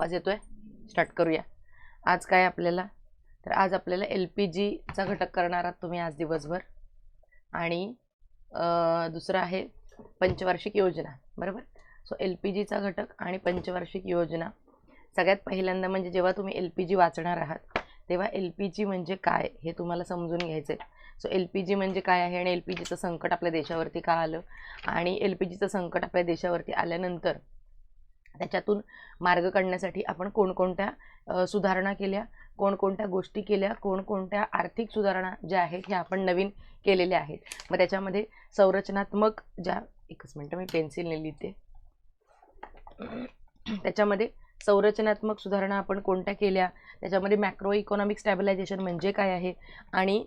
आवाज येतोय? स्टार्ट करूया. आज काय आपल्याला? तर आज आपल्याला एल पी जीचा घटक करणार आहात तुम्ही आज दिवसभर. आणि दुसरं आहे पंचवार्षिक योजना. बरोबर? सो एल पी जीचा घटक आणि पंचवार्षिक योजना. सगळ्यात पहिल्यांदा म्हणजे जेव्हा तुम्ही एल पी जी वाचणार आहात तेव्हा एल पी जी म्हणजे काय हे तुम्हाला समजून घ्यायचं आहे सो एल पी जी म्हणजे काय आहे आणि एल पी जीचं संकट आपल्या देशावरती का आलं? आणि एल पी जीचं संकट आपल्या देशावरती आल्यानंतर त्याच्यातून मार्ग काढण्यासाठी आपण कोणकोणत्या सुधारणा केल्या कोणकोणत्या गोष्टी केल्या कोणकोणत्या आर्थिक सुधारणा ज्या आहेत ह्या आपण नवीन केलेल्या आहेत. मग त्याच्यामध्ये संरचनात्मक ज्या एकच मिनटं मी पेन्सिलने लिहिते. त्याच्यामध्ये संरचनात्मक सुधारणा आपण कोणत्या केल्या त्याच्यामध्ये मॅक्रो इकॉनॉमिक स्टॅबिलायझेशन म्हणजे काय आहे आणि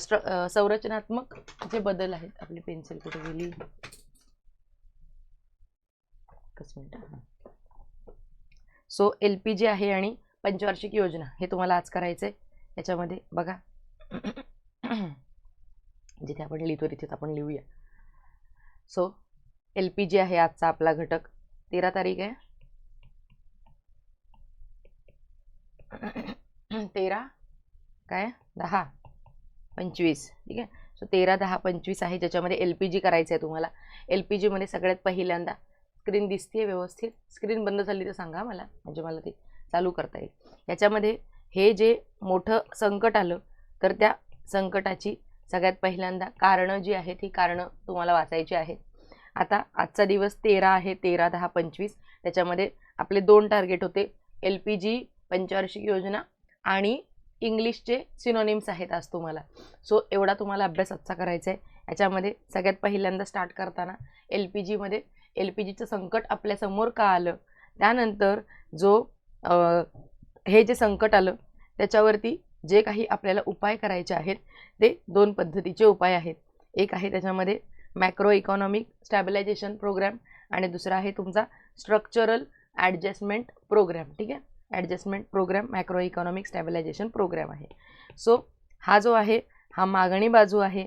स्ट्र संरचनात्मक जे बदल आहेत आपली पेन्सिल कुठे गेली? एकच मिनटं. हां सो एल पी जी आहे आणि पंचवार्षिक योजना हे तुम्हाला आज करायचं आहे याच्यामध्ये बघा. जिथे आपण लिहितो तिथेच आपण लिहूया. सो एल पी जी आहे आजचा आपला घटक. तेरा तारीख आहे. तेरा काय? दहा पंचवीस. ठीक आहे? सो तेरा दहा पंचवीस आहे ज्याच्यामध्ये एल पी जी करायचं आहे तुम्हाला. एल पी जीमध्ये सगळ्यात पहिल्यांदा स्क्रीन दिसते व्यवस्थित. स्क्रीन बंद झाली तर सांगा मला म्हणजे मला ते चालू करता येईल. याच्यामध्ये हे जे मोठं संकट आलं तर त्या संकटाची सगळ्यात पहिल्यांदा कारणं जी आहेत ही कारणं तुम्हाला वाचायची आहेत. आता आजचा दिवस तेरा आहे तेरा दहा पंचवीस. त्याच्यामध्ये आपले दोन टार्गेट होते एल पी जी पंचवार्षिक योजना आणि इंग्लिशचे सिनोनिम्स आहेत आज तुम्हाला. सो एवढा तुम्हाला अभ्यास आजचा करायचा आहे. याच्यामध्ये सगळ्यात पहिल्यांदा स्टार्ट करताना एल पी जीमध्ये एल पी जीचं संकट आपल्यासमोर का आलं? त्यानंतर जो हे जे संकट आलं त्याच्यावरती जे काही आपल्याला उपाय करायचे आहेत ते दोन पद्धतीचे उपाय आहेत. एक आहे त्याच्यामध्ये मॅक्रो इकॉनॉमिक स्टॅबिलायझेशन प्रोग्रॅम आणि दुसरा आहे तुमचा स्ट्रक्चरल ॲडजस्टमेंट प्रोग्रॅम ठीक आहे? Adjustment programme macro economic stabilization programme आहे. सो हा जो आहे हा मागणी बाजू आहे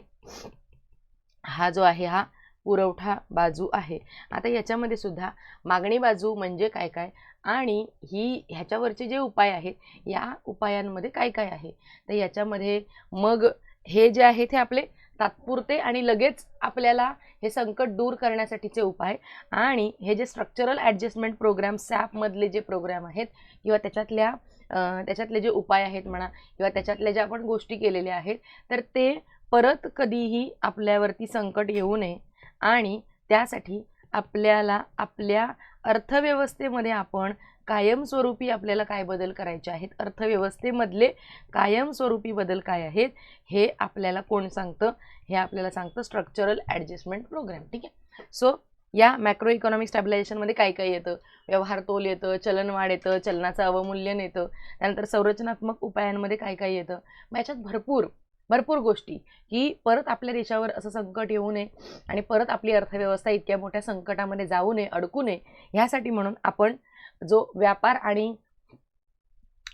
हा जो आहे हा पुरवठा बाजू आहे. आता याच्यामध्ये सुद्धा मागणी बाजू म्हणजे काय काय? आणि ही ह्याच्यावरचे जे उपाय आहेत या उपायांमध्ये काय काय आहे? तर याच्यामध्ये मग हे जे आहे ते आपले तात्पुरते आणि लगेच आपल्याला हे संकट दूर करण्यासाठीचे उपाय आणि हे जे स्ट्रक्चरल ॲडजस्टमेंट प्रोग्राम सॅपमधले जे प्रोग्राम आहेत किंवा त्याच्यातल्या त्याच्यातले जे उपाय आहेत म्हणा किंवा त्याच्यातल्या ज्या आपण गोष्टी केलेल्या आहेत तर ते परत कधीही आपल्यावरती संकट येऊ नये. आणि त्यासाठी आपल्याला आपल्या अर्थव्यवस्थेमध्ये आपण कायमस्वरूपी आपल्याला काय बदल करायचे आहेत? अर्थव्यवस्थेमधले कायमस्वरूपी बदल काय आहेत? हे आपल्याला कोण सांगतं? हे आपल्याला सांगतं स्ट्रक्चरल ॲडजस्टमेंट प्रोग्राम ठीक आहे? सो या मॅक्रो इकॉनॉमिक स्टॅबिलायझेशनमध्ये काय काय येतं? व्यवहार तोल येतं चलनवाढ येतं चलनाचं अवमूल्यन येतं. त्यानंतर संरचनात्मक उपायांमध्ये काय काय येतं? मग याच्यात भरपूर भरपूर गोष्टी की परत आपल्या देशावर असं संकट येऊ नये आणि परत आपली अर्थव्यवस्था इतक्या मोठ्या संकटामध्ये जाऊ नये अडकू नये ह्यासाठी म्हणून आपण जो व्यापार आणि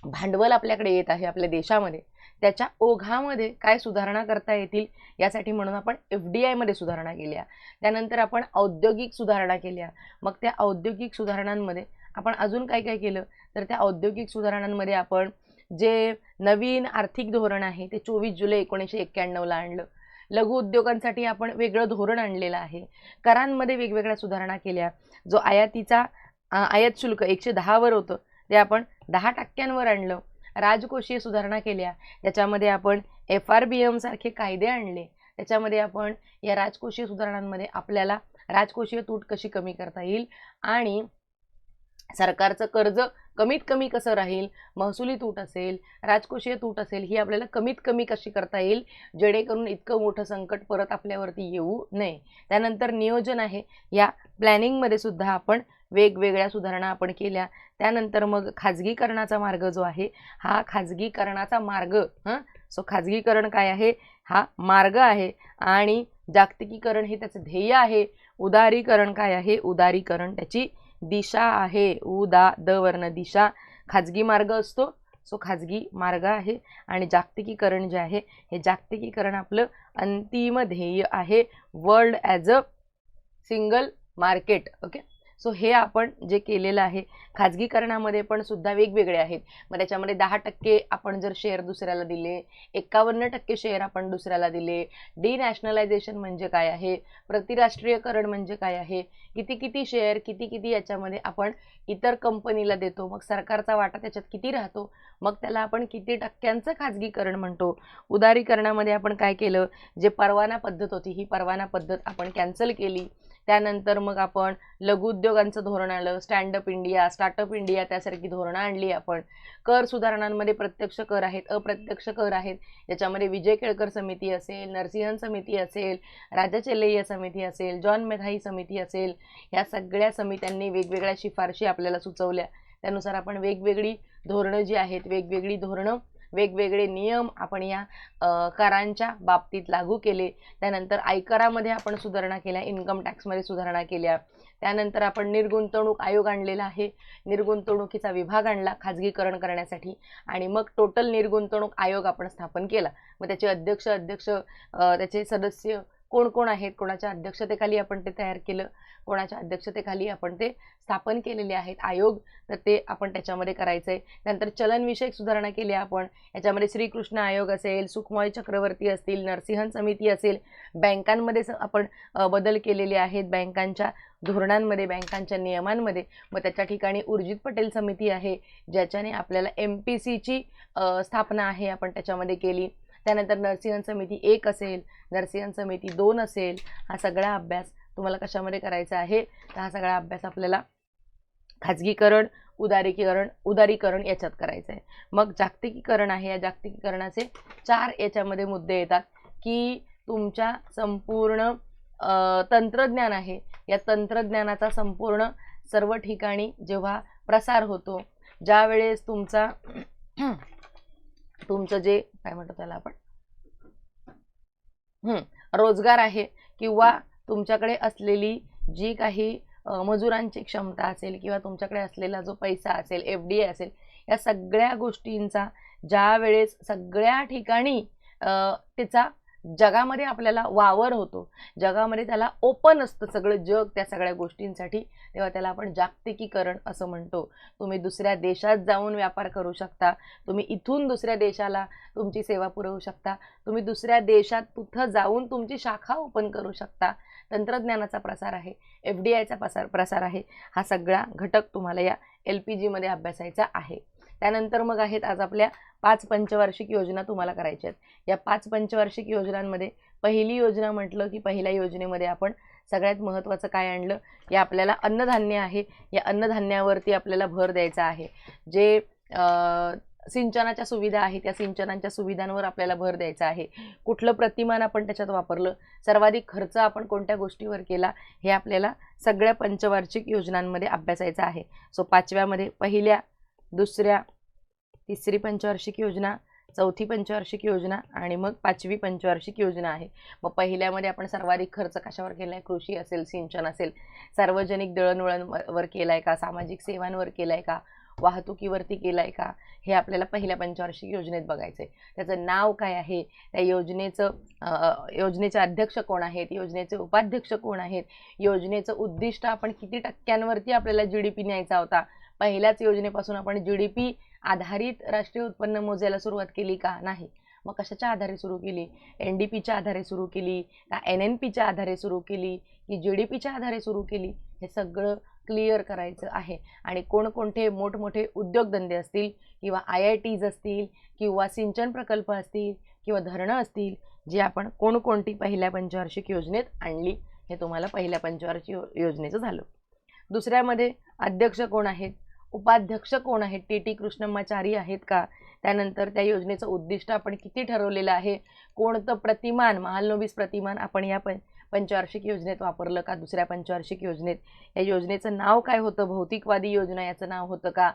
भांडवल आपल्याकडे येत आहे आपल्या देशामध्ये त्याच्या ओघामध्ये काय सुधारणा करता येतील यासाठी म्हणून आपण एफ डी आयमध्ये सुधारणा केल्या. त्यानंतर आपण औद्योगिक सुधारणा केल्या. मग त्या औद्योगिक सुधारणांमध्ये आपण अजून काय काय केलं? तर त्या औद्योगिक सुधारणांमध्ये आपण जे नवीन आर्थिक धोरण आहे ते चोवीस जुलै एकोणीसशे एक्क्याण्णवला आणलं. लघु उद्योगांसाठी आपण वेगळं धोरण आणलेलं आहे. करांमध्ये वेगवेगळ्या सुधारणा केल्या. जो आयातीचा आयात शुल्क एकशे दहावर होतं ते आपण दहा टक्क्यांवर आणलं. राजकोषीय सुधारणा केल्या. त्याच्यामध्ये आपण एफ आर बी एमसारखे कायदे आणले. त्याच्यामध्ये आपण या राजकोषीय सुधारणांमध्ये आपल्याला राजकोषीय तूट कशी कमी करता येईल आणि सरकारचं कर्ज कमीत कमी कसं राहील? महसुली तूट असेल राजकोषीय तूट असेल ही आपल्याला कमीत कमी कशी करता येईल? जेणेकरून इतकं मोठं संकट परत आपल्यावरती येऊ नये. त्यानंतर नियोजन आहे. या प्लॅनिंगमध्ये सुद्धा आपण वेगवेगळ्या सुधारणा आपण केल्या. त्यानंतर मग खाजगीकरणाचा मार्ग जो आहे हा खाजगीकरणाचा मार्ग हां? सो खाजगीकरण काय आहे? हा मार्ग आहे आणि जागतिकीकरण हे त्याचं ध्येय आहे. उदारीकरण काय आहे? उदारीकरण त्याची दिशा आहे. उदा द वर्ण दिशा. खाजगी मार्ग असतो. सो खाजगी मार्ग आहे. आणि जागतिकीकरण जे आहे हे जागतिकीकरण आपलं अंतिम ध्येय आहे. World as a single market. Okay? So हे आपण जे केलेलं आहे खाजगीकरणामध्ये पण सुद्धा वेगवेगळे आहेत. मग त्याच्यामध्ये दहा टक्के आपण जर शेअर दुसऱ्याला दिले एकावन्न टक्के शेअर आपण दुसऱ्याला दिले डिनॅशनलायझेशन म्हणजे काय आहे प्रतिराष्ट्रीयकरण म्हणजे काय आहे किती किती शेअर किती किती याच्यामध्ये आपण इतर कंपनीला देतो मग सरकारचा वाटा त्याच्यात किती राहतो मग त्याला आपण किती टक्क्यांचं खाजगीकरण म्हणतो. उदारीकरणामध्ये आपण काय केलं जे परवाना पद्धत होती ही परवाना पद्धत आपण कॅन्सल केली. त्यानंतर मग आपण लघुउद्योगांचं धोरण आलं stand up India startup India त्यासारखी धोरणं आणली आपण. कर सुधारणांमध्ये प्रत्यक्ष कर आहेत अप्रत्यक्ष कर आहेत. ज्याच्यामध्ये विजय केळकर समिती असेल नरसिंहन समिती असेल राजा चेल्लैया समिती असेल जॉन मेधाई समिती असेल ह्या सगळ्या समित्यांनी वेगवेगळ्या शिफारशी आपल्याला सुचवल्या. त्यानुसार आपण वेगवेगळी धोरणं जी आहेत वेगवेगळी धोरणं वेगवेगळे नियम आपण या करांच्या बाबतीत लागू केले. त्यानंतर आयकरामध्ये आपण सुधारणा केल्या इन्कम टॅक्समध्ये सुधारणा केल्या. त्यानंतर आपण निर्गुंतवणूक आयोग आणलेला आहे. निर्गुंतवणुकीचा विभाग आणला खाजगीकरण करण्यासाठी आणि मग टोटल निर्गुंतवणूक आयोग आपण स्थापन केला. मग त्याचे अध्यक्ष अध्यक्ष त्याचे सदस्य कोण कोण आहेत कोणाच्या अध्यक्षतेखाली आपण ते तयार केलं कोणाच्या अध्यक्षतेखाली आपण ते स्थापन केलेले आहेत आयोग तर ते आपण त्याच्यामध्ये करायचं आहे त्यानंतर चलनविषयक सुधारणा केली आपण याच्यामध्ये श्रीकृष्ण आयोग असेल सुखमय चक्रवर्ती असतील नरसिंहन समिती असेल बँकांमध्ये आपण बदल केलेले आहेत बँकांच्या धोरणांमध्ये बँकांच्या नियमांमध्ये. मग त्याच्या ठिकाणी उर्जित पटेल समिती आहे ज्याच्याने आपल्याला एम पी सीची स्थापना आहे आपण त्याच्यामध्ये केली. त्यानंतर नरसिंहन समिती एक असेल नरसिंहन समिती दोन असेल हा सगळा अभ्यास तुम्हाला कशामध्ये करायचा आहे? तर हा सगळा अभ्यास आपल्याला खाजगीकरण उदारीकरण उदारीकरण याच्यात करायचं आहे. मग जागतिकीकरण आहे या जागतिकीकरणाचे चार याच्यामध्ये मुद्दे येतात की तुमच्या संपूर्ण तंत्रज्ञान आहे. या तंत्रज्ञानाचा संपूर्ण सर्व ठिकाणी जेव्हा प्रसार होतो ज्यावेळेस तुमचा तुमचं जे काय म्हणतो त्याला आपण? हम्म रोजगार आहे किंवा तुमच्याकडे असलेली जी काही मजुरांची क्षमता असेल किंवा तुमच्याकडे असलेला जो पैसा असेल एफ डी असेल या सगळ्या गोष्टींचा ज्या वेळेस सगळ्या ठिकाणी त्याचा जगामध्ये आपल्याला वावर होतो. जगामध्ये त्याला ओपन असतं सगळं जग त्या सगळ्या गोष्टींसाठी. तेव्हा त्याला आपण जागतिकीकरण असं म्हणतो. तुम्ही दुसऱ्या देशात जाऊन व्यापार करू शकता. तुम्ही इथून दुसऱ्या देशाला तुमची सेवा पुरवू शकता. तुम्ही दुसऱ्या देशात तिथं जाऊन तुमची शाखा ओपन करू शकता. तंत्रज्ञानाचा प्रसार आहे. एफ डी आयचा प्रसार प्रसार आहे. हा सगळा घटक तुम्हाला या एल पी जीमध्ये अभ्यासायचा आहे. त्यानंतर मग आहेत आज आपल्या पाच पंचवार्षिक योजना तुम्हाला करायच्या आहेत. या पाच पंचवार्षिक योजनांमध्ये पहिली योजना म्हटलं की पहिल्या योजनेमध्ये आपण सगळ्यात महत्त्वाचं काय आणलं? या आपल्याला अन्नधान्य आहे. या अन्नधान्यावरती आपल्याला भर द्यायचा आहे. जे सिंचनाच्या सुविधा आहेत त्या सिंचनांच्या सुविधांवर आपल्याला भर द्यायचा आहे. कुठलं प्रतिमान आपण त्याच्यात वापरलं? सर्वाधिक खर्च आपण कोणत्या गोष्टीवर केला? हे आपल्याला सगळ्या पंचवार्षिक योजनांमध्ये अभ्यासायचं आहे. सो पाचव्यामध्ये पहिल्या दुसऱ्या तिसरी पंचवार्षिक योजना चौथी पंचवार्षिक योजना आणि मग पाचवी पंचवार्षिक योजना आहे. मग पहिल्यामध्ये आपण सर्वाधिक खर्च कशावर केला आहे कृषी असेल सिंचन असेल. सार्वजनिक दळणवळणवर केला आहे का? सामाजिक सेवांवर केला आहे का? वाहतुकीवरती केला आहे का? हे आपल्याला पहिल्या पंचवार्षिक योजनेत बघायचं आहे त्याचं नाव काय आहे? त्या योजनेचं योजनेचे अध्यक्ष कोण आहेत? योजनेचे उपाध्यक्ष कोण आहेत? योजनेचं उद्दिष्ट आपण किती टक्क्यांवरती आपल्याला जी डी पी न्यायचा होता? पहिल्याच योजनेपासून आपण जी डी पी आधारित राष्ट्रीय उत्पन्न मोजायला सुरुवात केली का? नाही. मग कशाच्या आधारे सुरू केली? एन डी पीच्या आधारे सुरू केली? का एन एन पीच्या आधारे सुरू केली? की जी डी पीच्या आधारे सुरू केली? हे सगळं क्लिअर करायचं आहे. आणि कोणकोणते मोठमोठे उद्योगधंदे असतील किंवा आय आय टीज असतील किंवा सिंचन प्रकल्प असतील किंवा धरणं असतील जी आपण कोणकोणती पहिल्या पंचवार्षिक योजनेत आणली हे तुम्हाला पहिल्या पंचवार्षिक योजनेचं झालं. दुसऱ्यामध्ये अध्यक्ष कोण आहेत? उपाध्यक्ष कोण आहेत? टी. टी. कृष्णम्माचारी आहेत का? त्यानंतर त्या योजनेचं उद्दिष्ट आपण किती ठरवलेलं आहे? कोणतं प्रतिमान महालनोबीस प्रतिमान आपण या पण पंचवार्षिक योजनेत वापरलं का? दुसऱ्या पंचवार्षिक योजनेत. या योजनेचं नाव काय होतं? भौतिकवादी योजना याचं नाव होतं का?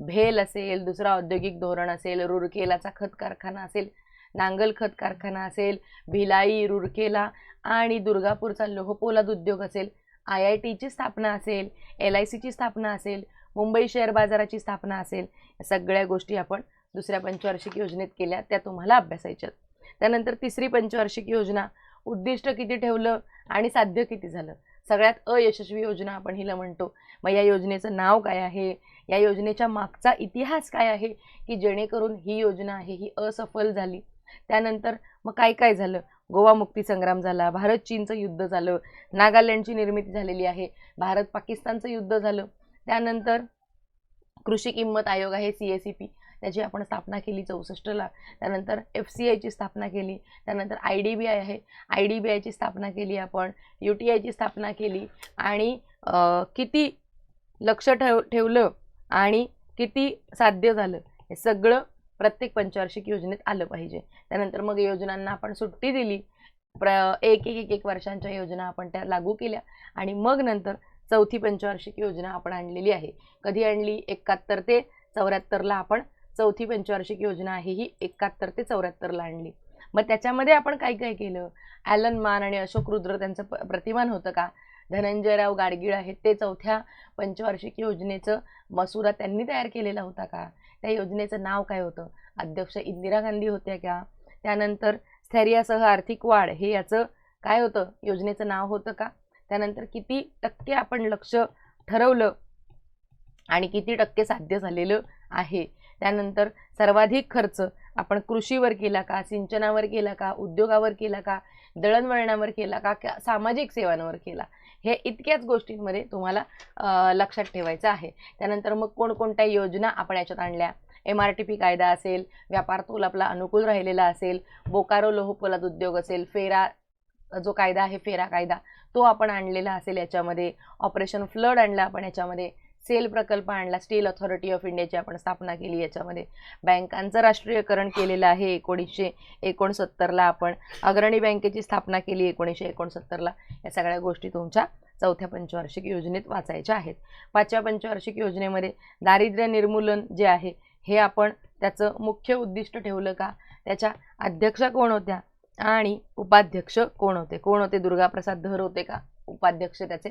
भेल असेल दुसरा औद्योगिक धोरण असेल रुरकेलाचा खत कारखाना असेल नांगल खत कारखाना असेल भिलाई रुरकेला आणि दुर्गापूरचा लोहपोलाद उद्योग असेल आय आय टीची स्थापना असेल एल आय सीची स्थापना असेल मुंबई शेअर बाजाराची स्थापना असेल या सगळ्या गोष्टी आपण दुसऱ्या पंचवार्षिक योजनेत केल्या त्या तुम्हाला अभ्यासायच्यात त्यानंतर तिसरी पंचवार्षिक योजना उद्दिष्ट किती ठेवलं आणि साध्य किती झालं? सगळ्यात अयशस्वी योजना आपण हिला म्हणतो. मग या योजनेचं नाव काय आहे? या योजनेच्या मागचा इतिहास काय आहे? की जेणेकरून ही योजना आहे ही असफल झाली. त्यानंतर मग काय काय झालं? गोवा मुक्ती संग्राम झाला भारत चीनचं युद्ध झालं नागालँडची निर्मिती झालेली आहे भारत पाकिस्तानचं युद्ध झालं. त्यानंतर कृषी किंमत आयोग आहे सी एस सी पी त्याची आपण स्थापना केली चौसष्टला त्यानंतर एफ सी आयची स्थापना केली. त्यानंतर आय डी बी आय आहे. आय डी बी आयची स्थापना केली आपण. यू टी आयची स्थापना केली. आणि किती लक्ष ठेव ठेवलं आणि किती साध्य झालं हे सगळं प्रत्येक पंचवार्षिक योजनेत आलं पाहिजे. त्यानंतर मग योजनांना आपण सुट्टी दिली. प्र एक एक एक एक वर्षांच्या योजना आपण त्या लागू केल्या. आणि मग नंतर चौथी पंचवार्षिक योजना आपण आणलेली आहे. कधी आणली? एकाहत्तर ते चौऱ्याहत्तरला आपण चौथी पंचवार्षिक योजना आहे ही एकाहत्तर ते चौऱ्याहत्तरला आणली. मग त्याच्यामध्ये आपण काय काय केलं? ॲलन मान आणि अशोक रुद्र त्यांचं प- प्रतिमान होतं का? धनंजयराव गाडगीळ आहेत ते चौथ्या पंचवार्षिक योजनेचं मसुदा त्यांनी तयार केलेला होता का? त्या योजनेचं नाव काय होतं? अध्यक्ष इंदिरा गांधी होत्या का? त्यानंतर स्थैर्यासह आर्थिक वाढ हे याचं काय होतं? योजनेचं नाव होतं का? त्यानंतर किती टक्के आपण लक्ष ठरवलं आणि किती टक्के साध्य झालेलं आहे. त्यानंतर सर्वाधिक खर्च आपण कृषीवर केला का सिंचनावर केला का उद्योगावर केला का दळणवळणावर केला का का सामाजिक सेवांवर केला हे इतक्याच गोष्टींमध्ये तुम्हाला लक्षात ठेवायचं आहे. त्यानंतर मग कोणकोणत्या योजना आपण याच्यात आणल्या? एम आर टी पी कायदा असेल व्यापार तोल आपला अनुकूल राहिलेला असेल बोकारो लोहपोलाद उद्योग असेल फेरा जो कायदा आहे फेरा कायदा तो आपण आणलेला असेल याच्यामध्ये. ऑपरेशन फ्लड आणला आपण याच्यामध्ये. सेल प्रकल्प आणला स्टील अथॉरिटी ऑफ इंडियाची आपण स्थापना केली याच्यामध्ये. बँकांचं राष्ट्रीयकरण केलेलं आहे एकोणीसशे एकोणसत्तरला आपण. अग्रणी बँकेची स्थापना केली एकोणीसशे एकोणसत्तरला. या सगळ्या गोष्टी तुमच्या चौथ्या पंचवार्षिक योजनेत वाचायच्या आहेत. पाचव्या पंचवार्षिक योजनेमध्ये दारिद्र्य निर्मूलन जे आहे हे आपण त्याचं मुख्य उद्दिष्ट ठेवलं का? त्याच्या अध्यक्षा कोण होत्या? आणि उपाध्यक्ष कोण होते? कोण होते? दुर्गाप्रसाद धर होते का? उपाध्यक्ष त्याचे.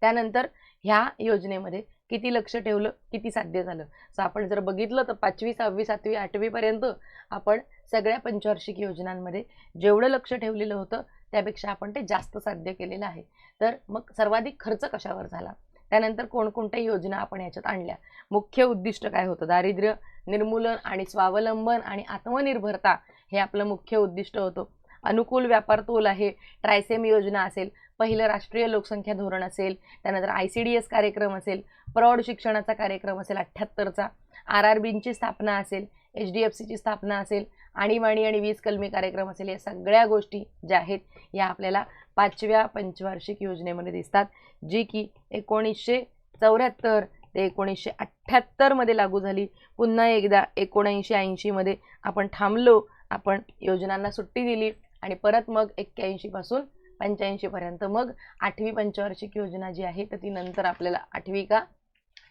त्यानंतर ह्या योजनेमध्ये किती लक्ष ठेवलं? किती साध्य झालं? सो आपण जर बघितलं तर पाचवी सहावी सातवी आठवीपर्यंत आपण सगळ्या पंचवार्षिक योजनांमध्ये जेवढं लक्ष ठेवलेलं होतं त्यापेक्षा आपण ते जास्त साध्य केलेलं आहे. तर मग सर्वाधिक खर्च कशावर झाला? त्यानंतर कोणकोणत्या योजना आपण याच्यात आणल्या? मुख्य उद्दिष्ट काय होतं? दारिद्र्य निर्मूलन आणि स्वावलंबन आणि आत्मनिर्भरता हे आपलं मुख्य उद्दिष्ट होतं. अनुकूल व्यापार तोल आहे ट्रायसेम योजना असेल पहिलं राष्ट्रीय लोकसंख्या धोरण असेल त्यानंतर आय सी डी एस कार्यक्रम असेल प्रौढ शिक्षणाचा कार्यक्रम असेल अठ्ठ्याहत्तरचा आर आर बींची स्थापना असेल एच डी एफ सीची स्थापना असेल आणीबाणी आणि वीज कलमी कार्यक्रम असेल या सगळ्या गोष्टी ज्या आहेत या आपल्याला पाचव्या पंचवार्षिक योजनेमध्ये दिसतात जी की एकोणीसशे चौऱ्याहत्तर ते एकोणीसशे अठ्ठ्याहत्तरमध्ये लागू झाली. पुन्हा एकदा एकोणऐंशी ऐंशीमध्ये आपण थांबलो आपण योजनांना सुट्टी दिली. आणि परत मग एक्क्याऐंशीपासून पंच्याऐंशीपर्यंत मग आठवी पंचवार्षिक योजना जी आहे तर ती नंतर आपल्याला आठवी का?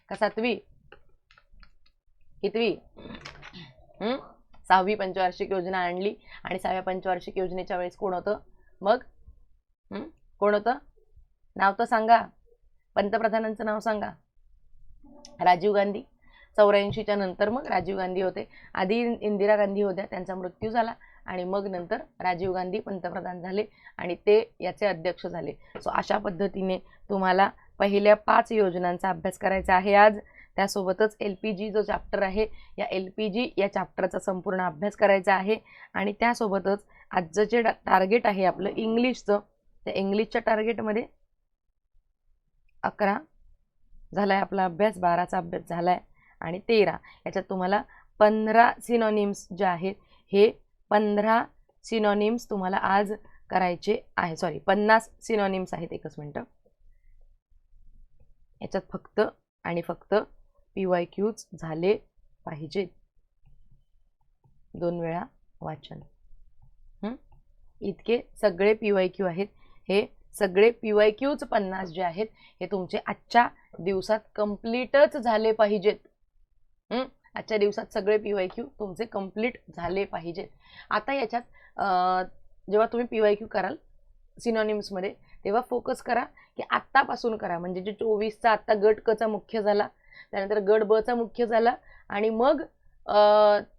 का सातवी? कितवी हम्म सहावी पंचवार्षिक योजना आणली आणि सहाव्या पंचवार्षिक योजनेच्या वेळेस कोण होतं? मग? कोण होतं? नाव तर सांगा. पंतप्रधानांचं नाव सांगा. राजीव गांधी. चौऱ्याऐंशीच्या नंतर मग राजीव गांधी होते. आधी इंदिरा गांधी होत्या त्यांचा मृत्यू झाला. आणि मग नंतर राजीव गांधी पंतप्रधान झाले आणि ते याचे अध्यक्ष झाले. सो अशा पद्धतीने तुम्हाला पहिल्या पाच योजनांचा अभ्यास करायचा आहे आज. त्यासोबतच एल पी जी जो चॅप्टर आहे या एल पी जी या चॅप्टरचा संपूर्ण अभ्यास करायचा आहे. आणि त्यासोबतच आजचं जे टार्गेट आहे आपलं इंग्लिशचं त्या इंग्लिशच्या टार्गेटमध्ये अकरा झाला आहे आपला अभ्यास बाराचा अभ्यास झाला आहे आणि तेरा. याच्यात तुम्हाला पंधरा सिनॉनिम्स जे आहेत हे पंधरा सिनॉनिम्स तुम्हाला आज करायचे आहे. सॉरी पन्नास सिनॉनिम्स आहेत एकच मिनटं. याच्यात फक्त आणि फक्त पी वाय क्यूज झाले पाहिजेत दोन वेळा वाचन. इतके सगळे पी वाय क्यू आहेत. हे सगळे पी वाय क्यूज पन्नास जे आहेत हे तुमचे आजच्या दिवसात कम्प्लीटच झाले पाहिजेत. आजच्या दिवसात सगळे पी वाय क्यू तुमचे कंप्लीट झाले पाहिजेत आता याच्यात जेव्हा तुम्ही पी वाय क्यू कराल सिनॉनिम्समध्ये तेव्हा फोकस करा की आत्तापासून करा. म्हणजे जे चोवीसचा आत्ता गट कचा मुख्य झाला त्यानंतर गट बचा मुख्य झाला आणि मग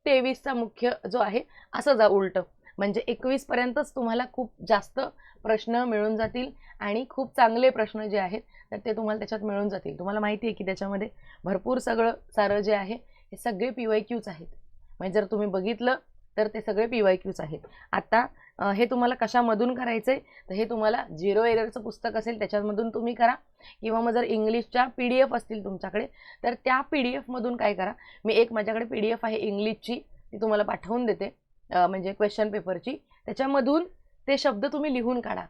तेवीसचा मुख्य जो आहे असं जा उलटं. म्हणजे एकवीसपर्यंतच तुम्हाला खूप जास्त प्रश्न मिळून जातील आणि खूप चांगले प्रश्न जे आहेत तर ते तुम्हाला त्याच्यात मिळून जातील. तुम्हाला माहिती आहे की त्याच्यामध्ये भरपूर सगळं सारं जे आहे हे सगळे पी वाय क्यूच आहेत. म्हणजे जर तुम्ही बघितलं तर ते सगळे पी वाय क्यूच आहेत. आता हे तुम्हाला कशामधून करायचं आहे तर हे तुम्हाला झिरो एररचं पुस्तक असेल त्याच्यामधून तुम्ही करा. किंवा मग जर इंग्लिशच्या पी डी एफ असतील तुमच्याकडे तर त्या पी डी एफमधून काय करा? मी एक माझ्याकडे पी डी एफ आहे इंग्लिशची ती तुम्हाला पाठवून देते म्हणजे क्वेश्चन पेपरची त्याच्यामधून ते शब्द तुम्ही लिहून काढा.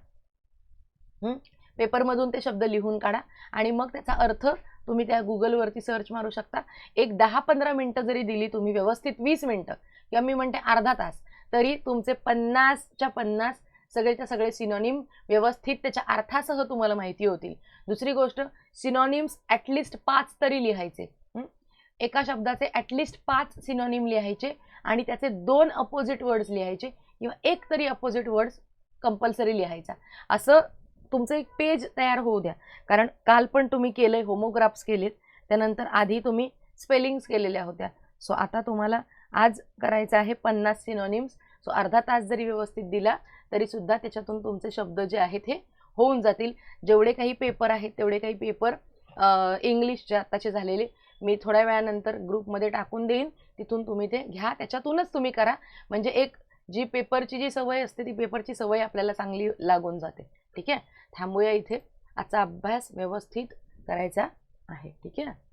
पेपरमधून ते शब्द लिहून काढा. आणि मग त्याचा अर्थ तुम्ही त्या गुगलवरती सर्च मारू शकता. एक दहा पंधरा मिनटं जरी दिली तुम्ही व्यवस्थित वीस मिनटं किंवा मी म्हणते अर्धा तास तरी तुमचे पन्नासच्या पन्नास सगळेच्या सगळे सिनॉनिम व्यवस्थित त्याच्या अर्थासह तुम्हाला माहिती होतील. दुसरी गोष्ट सिनॉनिम्स ॲटलिस्ट पाच तरी लिहायचे. एका शब्दाचे ॲटलिस्ट पाच सिनॉनिम लिहायचे आणि त्याचे दोन अपोजिट वर्ड्स लिहायचे किंवा एक तरी अपोजिट वर्ड्स कंपल्सरी लिहायचा. असं तुमचं एक पेज तयार होऊ द्या. कारण काल पण तुम्ही केले होमोग्राफ्स केलेत त्यानंतर आधी तुम्ही स्पेलिंग्स केलेल्या होत्या. सो आता तुम्हाला आज करायचं आहे पन्नास सिनॉनिम्स सो अर्धा तास जरी व्यवस्थित दिला तरीसुद्धा त्याच्यातून तुमचे शब्द जे आहेत हे होऊन जातील. जेवढे काही पेपर आहेत तेवढे काही पेपर इंग्लिशचे आत्ताचे झालेले मी थोड्या वेळानंतर ग्रुपमध्ये टाकून देईन. तिथून तुम्ही ते घ्या. त्याच्यातूनच तुम्ही करा. म्हणजे एक जी पेपरची जी सवय असते ती पेपरची सवय आपल्याला चांगली लागून जाते. ठीक आहे? थांबूया इथे आजचा अभ्यास व्यवस्थित करायचा आहे. ठीक आहे?